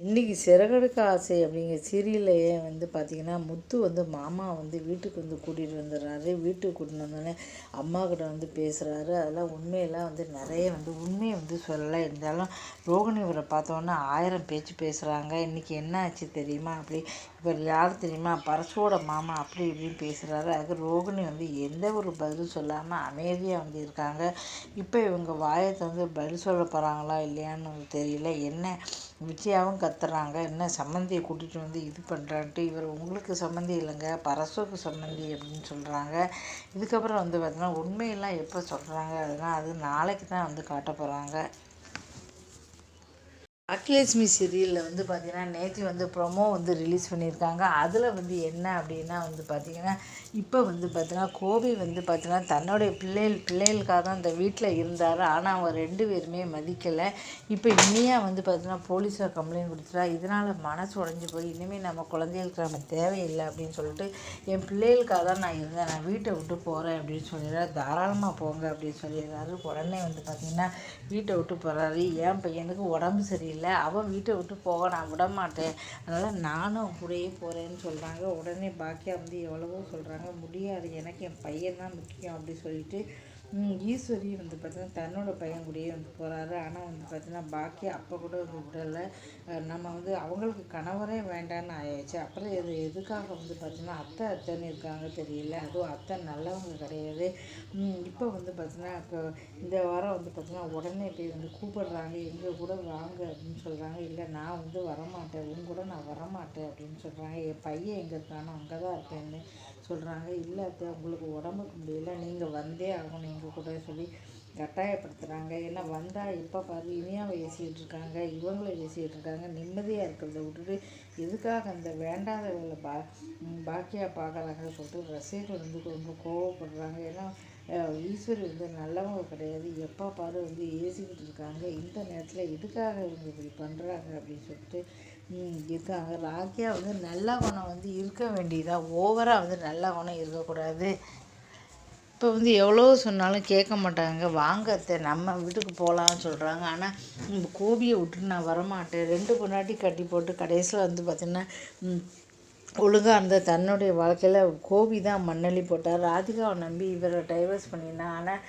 இன்றைக்கி சிறகடுக்க ஆசை அப்படிங்கிற சீரியல்லையே வந்து பார்த்திங்கன்னா முத்து வந்து மாமா வந்து வீட்டுக்கு வந்து கூட்டிகிட்டு வந்துடுறாரு. வீட்டுக்கு கூட்டின்னு வந்தோடனே அம்மா கிட்ட வந்து பேசுகிறாரு அதெல்லாம் உண்மையெல்லாம் வந்து நிறைய வந்து உண்மையை வந்து சொல்லலை. இருந்தாலும் ரோகிணி இவரை பார்த்தோன்னே ஆயிரம் பேச்சு பேசுகிறாங்க இன்றைக்கி என்ன ஆச்சு தெரியுமா? அப்படி இவர் யார் தெரியுமா? பரசோட மாமா அப்படி இப்படின்னு பேசுகிறாரு அது ரோகிணி வந்து எந்த ஒரு பதிலும் சொல்லாமல் அமைதியாக வந்து இருக்காங்க. இப்போ இவங்க வாயத்தை வந்து பதில் சொல்ல போகிறாங்களா இல்லையான்னு தெரியல. என்ன விஜயாவும் கத்துறாங்க. என்ன சம்மந்தியை கூட்டிகிட்டு வந்து இது பண்ணுறான்ட்டு இவர் உங்களுக்கு சம்மந்தி இல்லைங்க பரசுக்கு சம்மந்தி அப்படின்னு சொல்கிறாங்க இதுக்கப்புறம் வந்து பார்த்தீங்கன்னா உண்மையெல்லாம் எப்போ சொல்கிறாங்க அதெல்லாம் அது நாளைக்கு தான் வந்து காட்ட போகிறாங்க அகிலட்சுமி சீரியலில் வந்து பார்த்திங்கன்னா நேற்று வந்து ப்ரொமோ வந்து ரிலீஸ் பண்ணியிருக்காங்க. அதில் வந்து என்ன அப்படின்னா வந்து பார்த்திங்கன்னா இப்போ வந்து பார்த்திங்கன்னா கோபி வந்து பார்த்திங்கன்னா தன்னுடைய பிள்ளைகள் பிள்ளைகளுக்காக தான் இந்த வீட்டில் இருந்தார். ஆனால் அவங்க ரெண்டு பேருமே மதிக்கலை. இப்போ இனியா வந்து பார்த்திங்கன்னா போலீஸில் கம்ப்ளைண்ட் கொடுத்துட்டா இதனால் மனசு உடஞ்சி போய் இனிமேல் நம்ம குழந்தைகளுக்கு நம்ம தேவையில்லை அப்படின்னு சொல்லிட்டு என் பிள்ளைகளுக்காக தான் நான் இருந்தேன். நான் வீட்டை விட்டு போகிறேன் அப்படின்னு சொல்லிடுறாரு. தாராளமாக போங்க அப்படின்னு சொல்லிடுறாரு. உடனே வந்து பார்த்திங்கன்னா வீட்டை விட்டு போகிறாரு என் பையனுக்கு உடம்பு சரியில்லை. இல்லை அவன் வீட்டை விட்டு போக நான் விட மாட்டேன். அதனால் நானும் கூடயே போகிறேன்னு சொல்கிறாங்க உடனே பாக்கியா வந்து எவ்வளவோ சொல்கிறாங்க முடியாது. எனக்கு என் பையன் தான் முக்கியம் அப்படி சொல்லிட்டு ஈஸ்வரி வந்து பார்த்தீங்கன்னா தன்னோட பையன் கூடயே வந்து போகிறாரு ஆனால் வந்து பார்த்தீங்கன்னா பாக்கி அப்போ கூட வந்து விடலை. நம்ம வந்து அவங்களுக்கு கணவரே வேண்டான்னு ஆயாச்சு. அப்புறம் எது எதுக்காக வந்து பார்த்தீங்கன்னா அத்தை அத்தைன்னு இருக்காங்க தெரியல. அதுவும் அத்தை நல்லவங்க கிடையாது. இப்போ வந்து பார்த்தீங்கன்னா இப்போ இந்த வாரம் வந்து பார்த்தீங்கன்னா உடனே போய் வந்து கூப்பிடுறாங்க. எங்கள் கூட வாங்க அப்படின்னு சொல்கிறாங்க இல்லை நான் வந்து வரமாட்டேன். உங்க கூட நான் வரமாட்டேன் அப்படின்னு சொல்கிறாங்க என் பையன் எங்கே இருக்கானோ அங்கே தான் இருப்பேன்னு சொல்கிறாங்க இல்லை அத்தை உங்களுக்கு உடம்புக்கு முடியல. நீங்கள் வந்தே ஆகணும். அவங்க கூட சொல்லி கட்டாயப்படுத்துகிறாங்க ஏன்னா வந்தால் இப்போ பாரு இனியாவை ஏசிக்கிட்டு இருக்காங்க இவங்களை ஏசிக்கிட்டு இருக்காங்க நிம்மதியாக இருக்கிறத விட்டுட்டு எதுக்காக அந்த வேண்டாதவர்களை பா பாக்கியாக பார்க்குறாங்கன்னு சொல்லிட்டு ரசிகர்கள் வந்து ரொம்ப கோவப்படுறாங்க. ஏன்னா ஈஸ்வரி வந்து நல்லவங்க கிடையாது. எப்போ பாரு வந்து ஏசிக்கிட்டு இருக்காங்க இந்த நேரத்தில் எதுக்காக இவங்க இப்படி பண்ணுறாங்க அப்படின்னு சொல்லிட்டு இருக்காங்க. ராக்கியா வந்து நல்ல குணம் வந்து இருக்க வேண்டியதாக ஓவராக வந்து நல்ல குணம் இருக்கக்கூடாது. இப்போ வந்து எவ்வளோ சொன்னாலும் கேட்க மாட்டாங்க. வாங்க நம்ம வீட்டுக்கு போகலான்னு சொல்கிறாங்க ஆனால் கோபியை விட்டு நான் வரமாட்டேன். ரெண்டு பொண்டாட்டி கட்டி போட்டு கடைசியில் வந்து பார்த்திங்கன்னா ஒழுங்காக இருந்த தன்னுடைய வாழ்க்கையில் கோபி தான் மண்ணள்ளி போட்டார். ராதிகாவை நம்பி இவரை டைவர்ஸ் பண்ணியிருந்தான் ஆனால்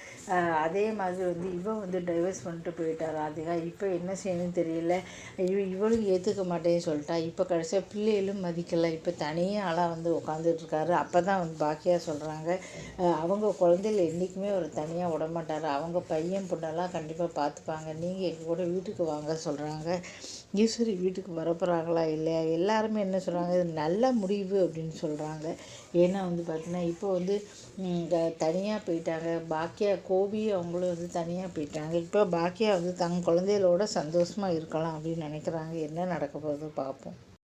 அதே மாதிரி வந்து இவன் வந்து டைவர்ஸ் பண்ணிட்டு போயிட்டார் ராதிகா. இப்போ என்ன செய்யணும்னு தெரியல. இவ இவளும் ஏற்றுக்க மாட்டேன்னு சொல்லிட்டா. இப்போ கடைசியாக பிள்ளைகளும் மதிக்கலை. இப்போ தனியாக ஆளாக வந்து உட்காந்துட்ருக்காரு அப்போ தான் வந்து பாக்கியாக சொல்கிறாங்க அவங்க குழந்தைகள் என்றைக்குமே ஒரு தனியாக விட மாட்டார். அவங்க பையன் பொண்ணெல்லாம் கண்டிப்பாக பார்த்துப்பாங்க நீங்கள் எங்கள் கூட வீட்டுக்கு வாங்க சொல்கிறாங்க ஈஸ்வரி வீட்டுக்கு வரப்போகிறாங்களா இல்லையா? எல்லாருமே என்ன சொல்கிறாங்க இது நல்ல முடிவு அப்படின்னு சொல்கிறாங்க ஏன்னா வந்து பார்த்தீங்கன்னா இப்போ வந்து தனியாக போயிட்டாங்க. பாக்கியா கோபி அவங்களும் வந்து தனியாக போயிட்டாங்க. இப்போ பாக்கியா வந்து தங்க குழந்தைகளோட சந்தோஷமாக இருக்கலாம் அப்படின்னு நினைக்கிறாங்க. என்ன நடக்க போகுது பார்ப்போம்.